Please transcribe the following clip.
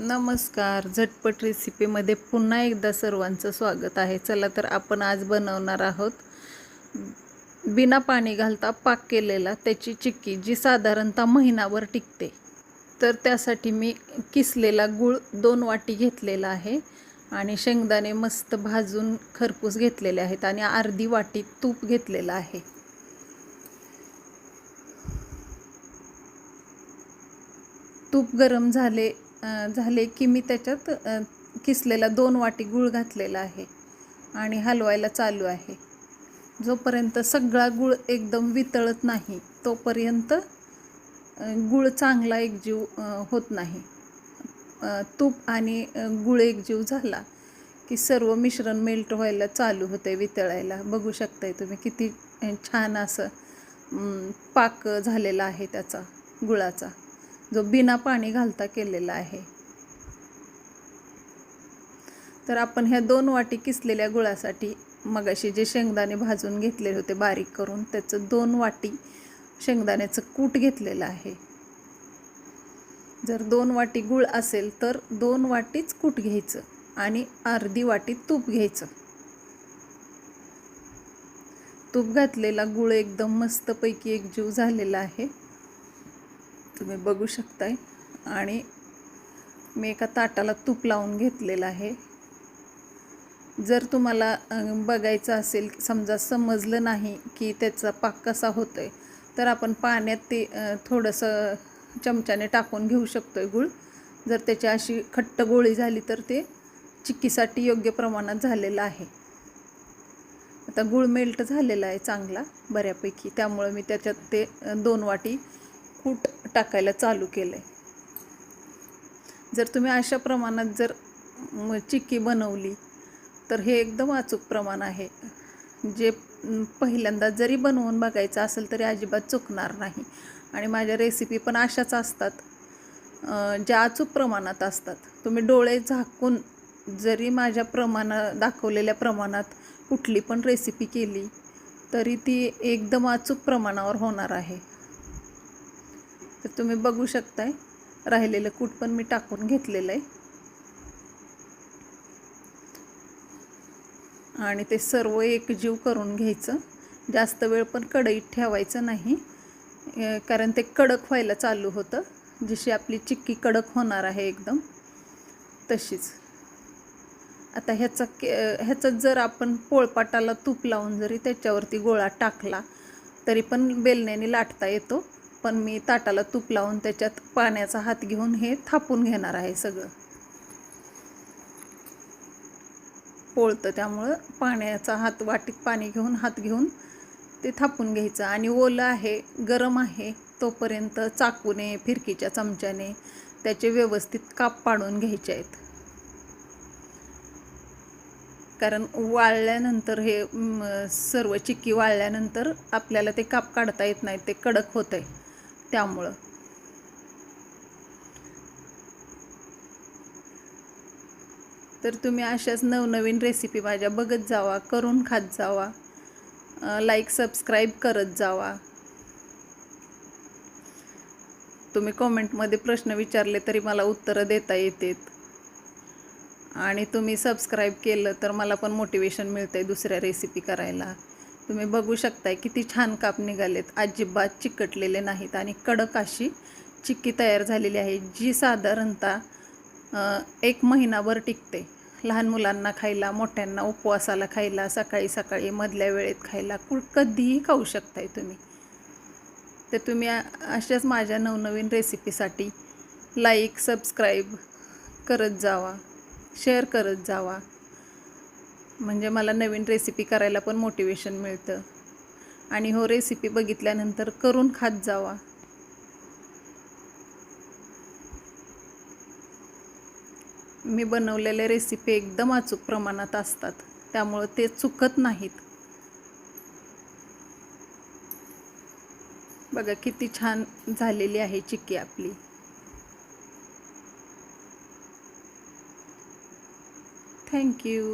नमस्कार. झटपट रेसिपीमध्ये पुन्हा एकदा सर्वांचं स्वागत आहे. चला तर आपण आज बनवणार आहोत बिना पाणी घालता पाक केलेला त्याची चिक्की जी साधारणतः महिनाभर टिकते. तर त्यासाठी मी किसलेला गूळ दोन वाटी घेतलेला आहे आणि शेंगदाणे मस्त भाजून खरपूस घेतलेले आहेत आणि अर्धी वाटी तूप घेतलेलं आहे. तूप गरम झाले झाले की मी त्याच्यात किसलेला दोन वाटी गूळ घातलेला आहे आणि हलवायला चालू आहे. जोपर्यंत सगळा गूळ एकदम वितळत नाही तोपर्यंत गूळ चांगला एकजीव होत नाही. तूप आणि अ, गूळ एकजीव झाला की सर्व मिश्रण मेल्ट व्हायला चालू होते वितळायला. बघू शकताय तुम्ही किती छान असं पाक झालेला आहे त्याचा गुळाचा. जो बिना पाणी घालता केलेला आहे. तर आपण ह्या दोन वाटी किसलेल्या गुळासाठी मगाशी जे शेंगदाणे भाजून घेतलेले होते बारीक करून त्याचं दोन वाटी शेंगदाण्याचं कूट घेतलेलं आहे. जर दोन वाटी गुळ असेल तर दोन वाटीच कूट घ्यायचं आणि अर्धी वाटी तूप घ्यायचं. तूप घातलेला गुळ एकदम मस्तपैकी एकजीव झालेला आहे. तुम्ही बघू शकताय. आणि मी एका ताटाला तूप लावून घेतलेलं आहे. जर तुम्हाला बघायचं असेल समजा समजलं नाही की त्याचा पाक कसा होतो आहे तर आपण पाण्यात ते थोडंसं चमच्याने टाकून घेऊ शकतो आहे गूळ. जर त्याची अशी खट्ट गोळी झाली तर ते चिक्कीसाठी योग्य प्रमाणात झालेलं आहे. आता गूळ मेल्ट झालेला आहे चांगला बऱ्यापैकी. त्यामुळं मी त्याच्यात ते दोन वाटी कूट टाकायला चालू केलं आहे जर तुम्ही अशा प्रमाणात जर चिक्की बनवली तर हे एकदम अचूक प्रमाण आहे. जे पहिल्यांदा जरी बनवून बघायचं असेल तरी अजिबात चुकणार नाही. आणि माझ्या रेसिपी पण अशाच असतात. ज्या अचूक प्रमाणात असतात. तुम्ही डोळे झाकून जरी माझ्या प्रमाणा दाखवलेल्या प्रमाणात कुठली पण रेसिपी केली तरी ती एकदम अचूक प्रमाणावर होणार आहे. तर तुम्ही बघू शकताय राहिलेलं कूट पण मी टाकून घेतलेलं आहे. आणि ते सर्व एकजीव करून घ्यायचं. जास्त वेळ पण कढईत ठेवायचं नाही. कारण ते कडक व्हायला चालू होतं. जशी आपली चिक्की कडक होणार आहे एकदम तशीच. आता ह्याचा के ह्याचं जर आपण पोळपाटाला तूप लावून जरी त्याच्यावरती गोळा टाकला तरी पण बेलण्याने लाटता येतो. पण मी ताटाला तूप लावून त्याच्यात पाण्याचा हात घेऊन हे थापून घेणार आहे सगळं. पोळतं त्यामुळं पाण्याचा हात वाटीत पाणी घेऊन हात घेऊन ते थापून घ्यायचं. आणि ओलं आहे गरम आहे तोपर्यंत चाकूने फिरकीच्या चमच्याने त्याचे व्यवस्थित काप पाडून घ्यायचे आहेत. कारण वाळल्यानंतर हे सर्व चिक्की वाळल्यानंतर आपल्याला ते काप काढता येत नाहीत ते कडक होत आहे त्यामुळं. तर तुम्ही अशाच नवनवीन रेसिपी माझ्या बघत जावा करून खात जावा. लाईक सबस्क्राईब करत जावा. तुम्ही कॉमेंटमध्ये प्रश्न विचारले तरी मला उत्तरं देता येतात. आणि तुम्ही सबस्क्राईब केलं तर मला पण मोटिवेशन मिळतं आहे दुसऱ्या रेसिपी करायला. तुम्ही बघू शकताय किती छान काप निघालेत. अजिबात चिकटलेले नाहीत आणि कडक अशी चिक्की तयार झालेली आहे जी साधारणतः एक महिनाभर टिकते. लहान मुलांना खायला मोठ्यांना उपवासाला खायला सकाळी सकाळी मधल्या वेळेत खायला कु कधीही खाऊ शकताय तुम्ही. तर तुम्ही अशाच माझ्या नवनवीन रेसिपीसाठी लाईक सबस्क्राईब करत जावा शेअर करत जावा. म्हणजे मला नवीन रेसिपी करायला पण मोटिवेशन मिळतं. आणि हो रेसिपी बघितल्यानंतर करून खात जावा. मी बनवलेले रेसिपी एकदम अचूक प्रमाणात असतात. त्यामुळं ते चुकत नाहीत. बघा किती छान झालेली आहे चिक्की आपली. थँक्यू